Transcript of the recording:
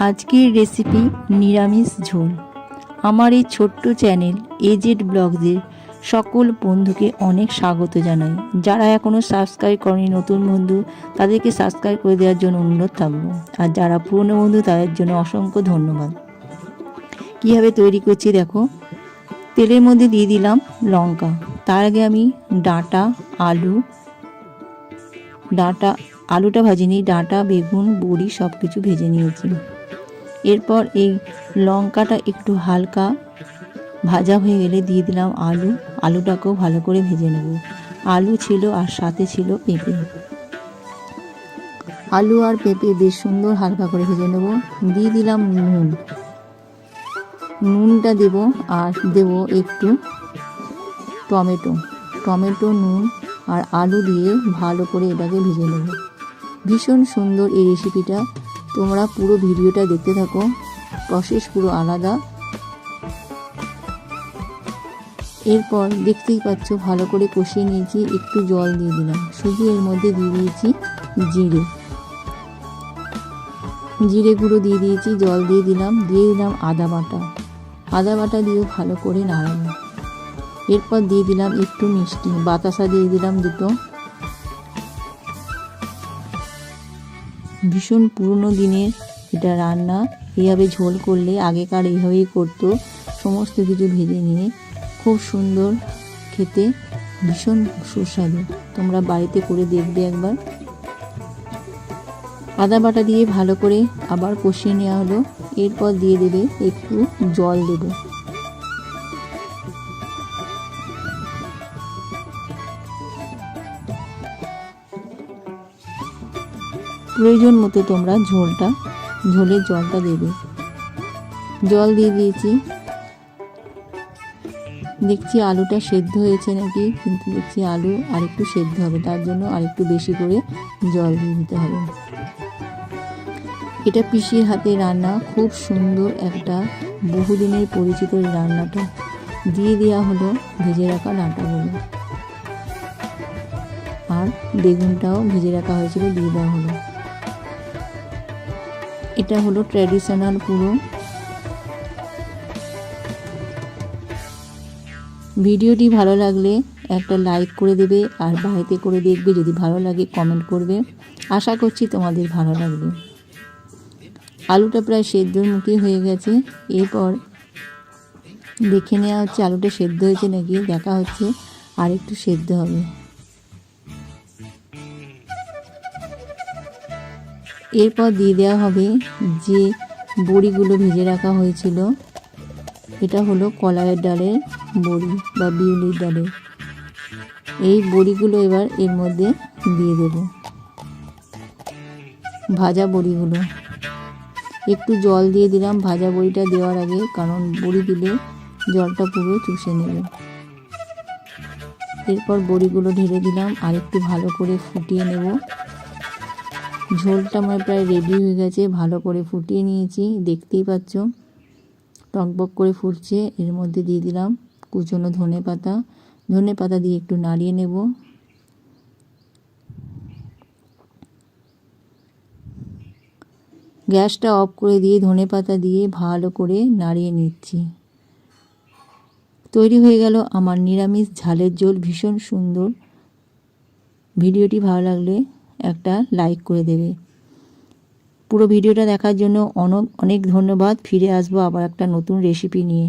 আজকের রেসিপি নিরামিষ ঝোল। আমার এই ছোট্ট চ্যানেল এজেড ব্লগদের সকল বন্ধুকে অনেক স্বাগত জানাই। যারা এখনও সাবস্ক্রাইব করেনি, নতুন বন্ধু, তাদেরকে সাবস্ক্রাইব করে দেওয়ার জন্য অনুরোধ থাকব। আর যারা পুরনো বন্ধু, তাদের জন্য অসংখ্য ধন্যবাদ। কীভাবে তৈরি করছি দেখো? তেলের মধ্যে দিয়ে দিলাম লঙ্কা। তার আগে আমি ডাঁটা, আলু, ডাঁটা, আলুটা ভাজিনি, ডাঁটা, বেগুন, বড়ি সব কিছু ভেজে নিয়েছি। এরপর এই লঙ্কাটা একটু হালকা ভাজা হয়ে গেলে দিয়ে দিলাম আলু। আলুটাকেও ভালো করে ভেজে নেব। আলু ছিল আর সাথে ছিল পেঁপে। আলু আর পেঁপে বেশ সুন্দর হালকা করে ভেজে নেব। দিয়ে দিলাম নুন। নুনটা দেব আর দেব একটু টমেটো। টমেটো, নুন আর আলু দিয়ে ভালো করে এটাকে ভেজে নেব। ভীষণ সুন্দর এই রেসিপিটা তোমরা পুরো ভিডিওটা দেখতে থাকো। প্রসেস পুরো আলাদা। এরপর দেখতেই পাচ্ছ, ভালো করে কষিয়ে নিয়েছি, একটু জল দিয়ে দিলাম। শুধু এর মধ্যে দিয়ে দিয়েছি জিরে। জিরে গুঁড়ো দিয়ে দিয়েছি, জল দিয়ে দিলাম দিয়ে দিলাম আদা বাটা। আদা বাটা দিয়ে ভালো করে নাড়াবো এরপর দিয়ে দিলাম একটু মিষ্টি। বাতাসা দিয়ে দিলাম দুটো। ভীষণ পুরনো দিনের এটা রান্না। এইভাবে ঝোল করলে আগেকার এইভাবেই করতো। সমস্ত কিছু ভেজে নিয়ে খুব সুন্দর খেতে, ভীষণ সুস্বাদু। তোমরা বাড়িতে করে দেখবে একবার। আদা বাটা দিয়ে ভালো করে আবার কষিয়ে নেওয়া হলো। এরপর দিয়ে দেবে একটু জল দেবে। প্রয়োজন মতো তোমরা ঝোলটা ঝোলের জলটা দেবে। জল দিয়ে দিয়েছি। দেখছি আলুটা সেদ্ধ হয়েছে নাকি, কিন্তু দেখছি আলু আরেকটু সেদ্ধ হবে, তার জন্য আরেকটু বেশি করে জল দিয়ে দিতে হবে। এটা পিসির হাতে রান্না, খুব সুন্দর একটা বহুদিনের পরিচিত রান্নাটা। দিয়ে দেওয়া হলো ভেজে রাখা ডাঁটাগুলো। আর বেগুনটাও ভেজে রাখা হয়েছিল, দিয়ে দেওয়া হলো। এটা হলো ট্র্যাডিশনাল পুরো ভিডিওটি ভালো লাগলে একটা লাইক করে দেবে আর বাড়িতে করে দেখবে, যদি ভালো লাগে কমেন্ট করবে। আশা করছি তোমাদের ভালো লাগবে। আলুটা প্রায় সেদ্ধর মুখী হয়ে গেছে। এরপর দেখে নেওয়া হচ্ছে আলুটা সেদ্ধ হয়েছে নাকি, দেখা হচ্ছে আর একটু সেদ্ধ হবে। এরপর দিয়ে দেওয়া হবে যে বড়িগুলো ভেজে রাখা হয়েছিল, এটা হলো কলাইয়ের ডালের বড়ি বা বিউলির ডালের। এই বড়িগুলো এবার এর মধ্যে দিয়ে দেব। ভাজা বড়িগুলো। একটু জল দিয়ে দিলাম, ভাজা বড়িটা দেওয়ার আগে, কারণ বড়ি দিলে জলটা পুরো চুষে নেবে। এরপর বড়িগুলো ঢেলে দিলাম আর একটু ভালো করে ফুটিয়ে নেব। ঝোলটা আমার প্রায় রেডি হয়ে গেছে, ভালো করে ফুটিয়ে নিয়েছি, দেখতেই পাচ্ছ। টকবক করে ফুটছে, এর মধ্যে দিয়ে দিলাম কুচনো ধনে পাতা। ধনে পাতা দিয়ে একটু নাড়িয়ে নেব। গ্যাসটা অফ করে দিয়ে ধনে পাতা দিয়ে ভালো করে নাড়িয়ে নিচ্ছি। তৈরি হয়ে গেল আমার নিরামিষ ঝালের ঝোল, ভীষণ সুন্দর। ভিডিওটি ভালো লাগলে একটা লাইক করে দেবে। পুরো ভিডিওটা দেখার জন্য অনেক অনেক ধন্যবাদ। ফিরে আসব আবার একটা নতুন রেসিপি নিয়ে।